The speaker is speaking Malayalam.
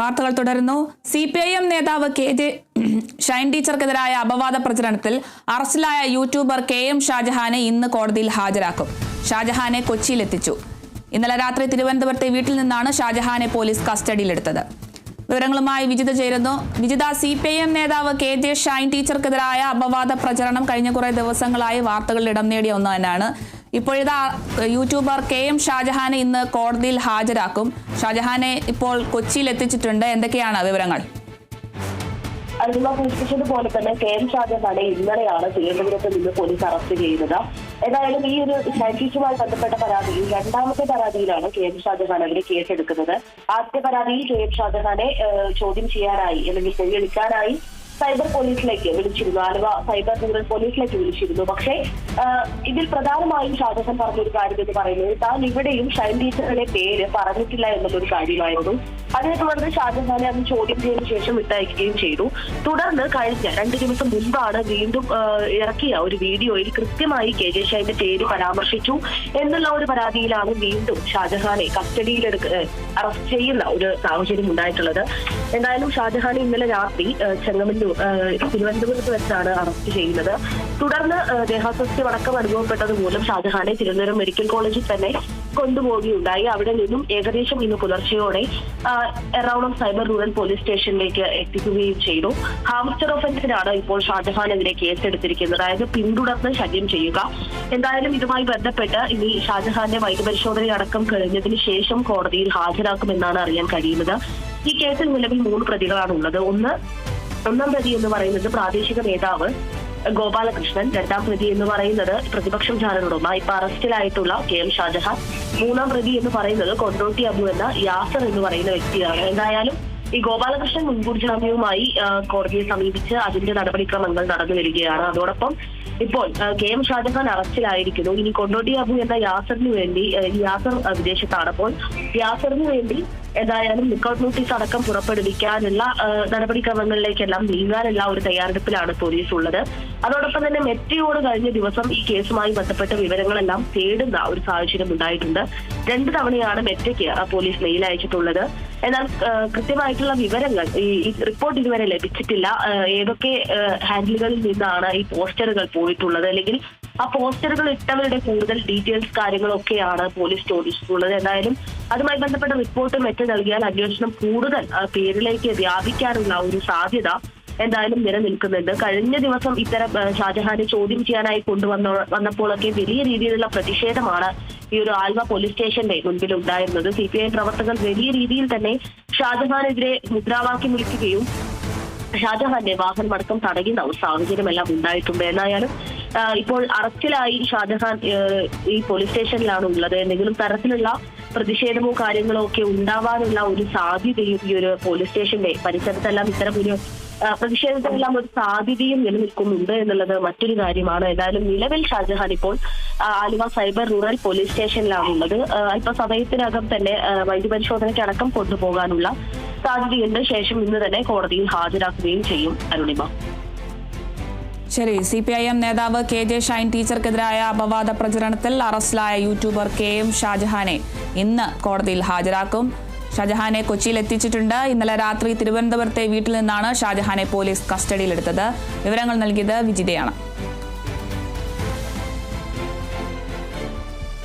വാർത്തകൾ തുടരുന്നു. സി പി ഐ എം നേതാവ് കെ ജെ ഷൈൻ ടീച്ചർക്കെതിരായ അപവാദ പ്രചരണത്തിൽ അറസ്റ്റിലായ യൂട്യൂബർ കെ എം ഷാജഹാനെ ഇന്ന് കോടതിയിൽ ഹാജരാക്കും. ഷാജഹാനെ കൊച്ചിയിലെത്തിച്ചു. ഇന്നലെ രാത്രി തിരുവനന്തപുരത്തെ വീട്ടിൽ നിന്നാണ് ഷാജഹാനെ പോലീസ് കസ്റ്റഡിയിലെടുത്തത്. വിവരങ്ങളുമായി വിജിത ചേരുന്നു. Vijitha C P I M നേതാവ് കെ ജെ ഷൈൻ ടീച്ചർക്കെതിരായ അപവാദ പ്രചരണം കഴിഞ്ഞ കുറേ ദിവസങ്ങളായി വാർത്തകളിൽ ഇടം നേടിയ ഒന്ന് തന്നെയാണ്. ഇപ്പോഴിതാ യൂട്യൂബർ കെ എം ഷാജഹാനെ ഇന്ന് കോടതിയിൽ ഹാജരാക്കും. ഷാജഹാനെ ഇപ്പോൾ കൊച്ചിയിൽ എത്തിച്ചിട്ടുണ്ട് എന്തൊക്കെയാണ് വിവരങ്ങൾ? അതിനുള്ള സൂചിപ്പിച്ചതുപോലെ തന്നെ കെ എം ഷാജഹാനെ ഇന്നലെയാണ് തിരുവനന്തപുരത്ത് നിന്ന് പോലീസ് അറസ്റ്റ് ചെയ്യുന്നത് ഏതായാലും ഈ ഒരു സൈറ്റിസുമായി ബന്ധപ്പെട്ട പരാതിയിൽ രണ്ടാമത്തെ പരാതിയിലാണ് കെ എം ഷാജഹാൻ അവരെ കേസെടുക്കുന്നത്. ആദ്യ പരാതിയിൽ കെ എം ഷാജഹാനെ ചോദ്യം ചെയ്യാനായി അല്ലെങ്കിൽ മൊഴിയെടുക്കാനായി സൈബർ പോലീസിലേക്ക് വിളിച്ചിരുന്നു. ആലുവ സൈബർ റൂറൽ പോലീസിലേക്ക് വിളിച്ചിരുന്നു. പക്ഷേ ഇതിൽ പ്രധാനമായും ഷാജഹാൻ പറഞ്ഞൊരു കാര്യം എന്ന് പറയുന്നത് താൻ ഇവിടെയും ഷൈൻ ടീച്ചറുടെ പേര് പറഞ്ഞിട്ടില്ല എന്നുള്ളൊരു കാര്യമായിരുന്നു. അതിനെ തുടർന്ന് ഷാജഹാനെ അന്ന് ചോദ്യം ചെയ്തതിനു ശേഷം വിട്ടയക്കുകയും ചെയ്തു. തുടർന്ന് കഴിഞ്ഞ രണ്ട് ദിവസം മുമ്പാണ് വീണ്ടും ഇറക്കിയ ഒരു വീഡിയോയിൽ കൃത്യമായി കെ ജെ ഷൈന്റെ പേര് പരാമർശിച്ചു എന്നുള്ള ഒരു പരാതിയിലാണ് വീണ്ടും ഷാജഹാനെ കസ്റ്റഡിയിലെടുക്ക അറസ്റ്റ് ചെയ്യുന്ന ഒരു സാഹചര്യം ഉണ്ടായിട്ടുള്ളത്. എന്തായാലും ഷാജഹാനെ ഇന്നലെ രാത്രി ചെങ്ങമല്ലൂർ തിരുവനന്തപുരത്ത് വെച്ചാണ് അറസ്റ്റ് ചെയ്യുന്നത്. തുടർന്ന് ദേഹാസ്വസ്ഥ അടക്കം അനുഭവപ്പെട്ടത് മൂലം ഷാജഹാനെ തിരുവനന്തപുരം മെഡിക്കൽ കോളേജിൽ തന്നെ കൊണ്ടുപോവുകയുണ്ടായി. അവിടെ നിന്നും ഏകദേശം ഇന്ന് പുലർച്ചയോടെ എറണാകുളം സൈബർ റൂറൽ പോലീസ് സ്റ്റേഷനിലേക്ക് എത്തിക്കുകയും ചെയ്തു. ഹാംസ്റ്റർ ഓഫൻസിനാണ് ഇപ്പോൾ ഷാജഹാനെതിരെ കേസെടുത്തിരിക്കുന്നത്. അതായത് പിന്തുടർന്ന് ശല്യം ചെയ്യുക. എന്തായാലും ഇതുമായി ബന്ധപ്പെട്ട് ഇനി ഷാജഹാന്റെ വൈദ്യപരിശോധന അടക്കം കഴിഞ്ഞതിന് ശേഷം കോടതിയിൽ ഹാജരാക്കുമെന്നാണ് അറിയാൻ കഴിയുന്നത്. ഈ കേസിൽ നിലവിൽ മൂന്ന് പ്രതികളാണ് ഉള്ളത് ഒന്ന് ഒന്നാം പ്രതി എന്ന് പറയുന്നത് പ്രാദേശിക നേതാവ് ഗോപാലകൃഷ്ണൻ രണ്ടാം പ്രതി എന്ന് പറയുന്നത് പ്രതിപക്ഷം ചാനലുടമ ഇപ്പൊ അറസ്റ്റിലായിട്ടുള്ള കെ എം ഷാജഹാൻ മൂന്നാം പ്രതി എന്ന് പറയുന്നത് കൊണ്ടോട്ടി അബു എന്ന യാസർ എന്ന് പറയുന്ന വ്യക്തിയാണ്. എന്തായാലും ഈ ഗോപാലകൃഷ്ണൻ മുൻകൂർ ജാമ്യവുമായി കോടതിയെ സമീപിച്ച് അതിന്റെ നടപടിക്രമങ്ങൾ നടന്നു വരികയാണ്. അതോടൊപ്പം ഇപ്പോൾ കെ എം ഷാജഹാൻ അറസ്റ്റിലായിരിക്കുന്നു. ഇനി കൊണ്ടോട്ടി അബു എന്ന യാസറിന് വേണ്ടി യാസർ വിദേശത്താണ് അപ്പോൾ യാസറിന് വേണ്ടി എന്തായാലും ലുക്കൌട്ട് നോട്ടീസ് അടക്കം പുറപ്പെടുവിക്കാനുള്ള നടപടിക്രമങ്ങളിലേക്കെല്ലാം നീങ്ങാനുള്ള ഒരു തയ്യാറെടുപ്പിലാണ് പോലീസ് ഉള്ളത്. അതോടൊപ്പം തന്നെ മെറ്റയോട് കഴിഞ്ഞ ദിവസം ഈ കേസുമായി ബന്ധപ്പെട്ട വിവരങ്ങളെല്ലാം തേടുന്ന ഒരു സാഹചര്യം ഉണ്ടായിട്ടുണ്ട്. രണ്ടു തവണയാണ് മെറ്റയ്ക്ക് പോലീസ് മെയിൽ അയച്ചിട്ടുള്ളത്. എന്നാൽ കൃത്യമായിട്ടുള്ള വിവരങ്ങൾ ഈ റിപ്പോർട്ട് ഇതുവരെ ലഭിച്ചിട്ടില്ല. ഏതൊക്കെ ഹാൻഡിലുകളിൽ നിന്നാണ് ഈ പോസ്റ്ററുകൾ പോയിട്ടുള്ളത്? അല്ലെങ്കിൽ ആ പോസ്റ്ററുകൾ ഇട്ടവരുടെ കൂടുതൽ ഡീറ്റെയിൽസ് കാര്യങ്ങളൊക്കെയാണ് പോലീസ് ചോദിച്ചിട്ടുള്ളത്. എന്തായാലും അതുമായി ബന്ധപ്പെട്ട റിപ്പോർട്ട് മെറ്റ് നൽകിയാൽ അന്വേഷണം കൂടുതൽ പേരിലേക്ക് വ്യാപിക്കാനുള്ള ഒരു സാധ്യത എന്തായാലും നിലനിൽക്കുന്നുണ്ട്. കഴിഞ്ഞ ദിവസം ഇത്തരം ഷാജഹാനെ ചോദ്യം ചെയ്യാനായി കൊണ്ടുവന്ന വന്നപ്പോഴൊക്കെ വലിയ രീതിയിലുള്ള പ്രതിഷേധമാണ് ഈ ഒരു ആൽവ പോലീസ് സ്റ്റേഷന്റെ മുൻപിൽ ഉണ്ടായിരുന്നത്. സി പി ഐ പ്രവർത്തകർ വലിയ രീതിയിൽ തന്നെ ഷാജഹാനെതിരെ മുദ്രാവാക്യം വിളിക്കുകയും ഷാജഹാന്റെ വാഹനമടക്കം തടയുന്ന ഒരു സാഹചര്യമെല്ലാം ഉണ്ടായിട്ടുണ്ട്. എന്നായാലും ഇപ്പോൾ അറസ്റ്റിലായി ഷാജഹാൻ ഈ പോലീസ് സ്റ്റേഷനിലാണ് ഉള്ളത് എന്തെങ്കിലും തരത്തിലുള്ള പ്രതിഷേധമോ കാര്യങ്ങളോ ഒക്കെ ഉണ്ടാവാനുള്ള ഒരു സാധ്യതയും ഈ ഒരു പോലീസ് സ്റ്റേഷന്റെ പരിസരത്തെല്ലാം ഇത്തരം ഒരു പ്രതിഷേധത്തിനെല്ലാം ഒരു സാധ്യതയും നിലനിൽക്കുന്നുണ്ട് എന്നുള്ളത് മറ്റൊരു കാര്യമാണ്. ഏതായാലും നിലവിൽ ഷാജഹാൻ ഇപ്പോൾ ആലുവ സൈബർ റൂറൽ പോലീസ് സ്റ്റേഷനിലാണ് ഉള്ളത് അല്പസമയത്തിനകം തന്നെ വൈദ്യപരിശോധനയ്ക്കടക്കം കൊണ്ടുപോകാനുള്ള സാധ്യതയുണ്ട്. ശേഷം ഇന്ന് തന്നെ കോടതിയിൽ ഹാജരാക്കുകയും ചെയ്യും അരുണിമ. ശരി സി പി ഐ എം നേതാവ് കെ ജെ ഷൈൻ ടീച്ചർക്കെതിരായ അപവാദ പ്രചരണത്തിൽ അറസ്റ്റിലായ യൂട്യൂബർ കെ എം ഷാജഹാനെ ഇന്ന് കോടതിയിൽ ഹാജരാക്കും. ഷാജഹാനെ കൊച്ചിയിൽ എത്തിച്ചിട്ടുണ്ട്. ഇന്നലെ രാത്രി തിരുവനന്തപുരത്തെ വീട്ടിൽ നിന്നാണ് ഷാജഹാനെ പോലീസ് കസ്റ്റഡിയിലെടുത്തത്. വിവരങ്ങൾ നൽകിയത് വിജിതയാണ്.